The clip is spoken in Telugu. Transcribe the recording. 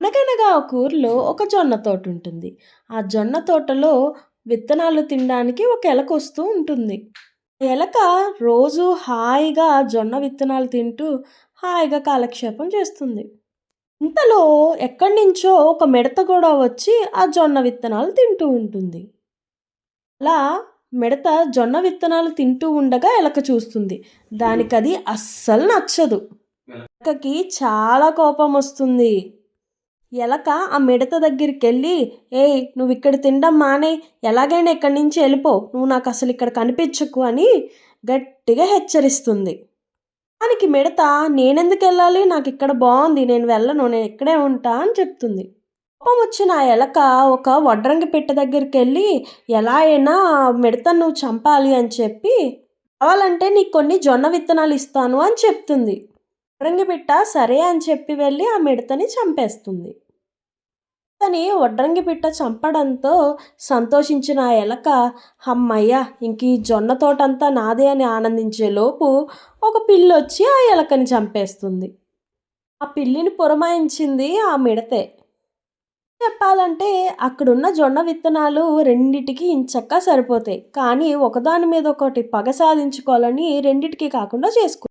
అనగనగా ఒక ఊరిలో ఒక జొన్న తోట ఉంటుంది. ఆ జొన్న తోటలో విత్తనాలు తినడానికి ఒక ఎలక వస్తూ ఉంటుంది. ఎలక రోజు హాయిగా జొన్న విత్తనాలు తింటూ హాయిగా కాలక్షేపం చేస్తుంది. ఇంతలో ఎక్కడి నుంచో ఒక మిడత కూడా వచ్చి ఆ జొన్న విత్తనాలు తింటూ ఉంటుంది. అలా మిడత జొన్న విత్తనాలు తింటూ ఉండగా ఎలక చూస్తుంది. దానికది అస్సలు నచ్చదు. ఎలకకి చాలా కోపం వస్తుంది. ఎలక ఆ మిడత దగ్గరికి వెళ్ళి ఏయ్ నువ్వు ఇక్కడ తినడం మానే ఎలాగైనా ఇక్కడి నుంచి వెళ్ళిపో నువ్వు నాకు అసలు ఇక్కడ కనిపించకు అని గట్టిగా హెచ్చరిస్తుంది. దానికి మిడత నేనెందుకు వెళ్ళాలి నాకు ఇక్కడ బాగుంది నేను వెళ్ళను నేను ఇక్కడే ఉంటా అని చెప్తుంది. కోపం వచ్చిన ఆ ఎలక ఒక వడ్రంగి పెట్టె దగ్గరికి వెళ్ళి ఎలా అయినా మిడత మిడతను నువ్వు చంపాలి అని చెప్పి కావాలంటే నీకు కొన్ని జొన్న విత్తనాలు ఇస్తాను అని చెప్తుంది. వడ్రంగి పిట్ట సరే అని చెప్పి వెళ్ళి ఆ మిడతని చంపేస్తుంది. అతని వడ్రంగి పిట్ట చంపడంతో సంతోషించిన ఆ ఎలక అమ్మయ్య ఇంక ఈ జొన్న తోటంతా నాదే అని ఆనందించే లోపు ఒక పిల్లి వచ్చి ఆ ఎలకని చంపేస్తుంది. ఆ పిల్లిని పురమాయించింది ఆ మిడతే. చెప్పాలంటే అక్కడున్న జొన్న విత్తనాలు రెండిటికి ఇంచక్కా సరిపోతాయి. కానీ ఒకదాని మీద ఒకటి పగ సాధించుకోవాలని రెండిటికి కాకుండా చేసుకో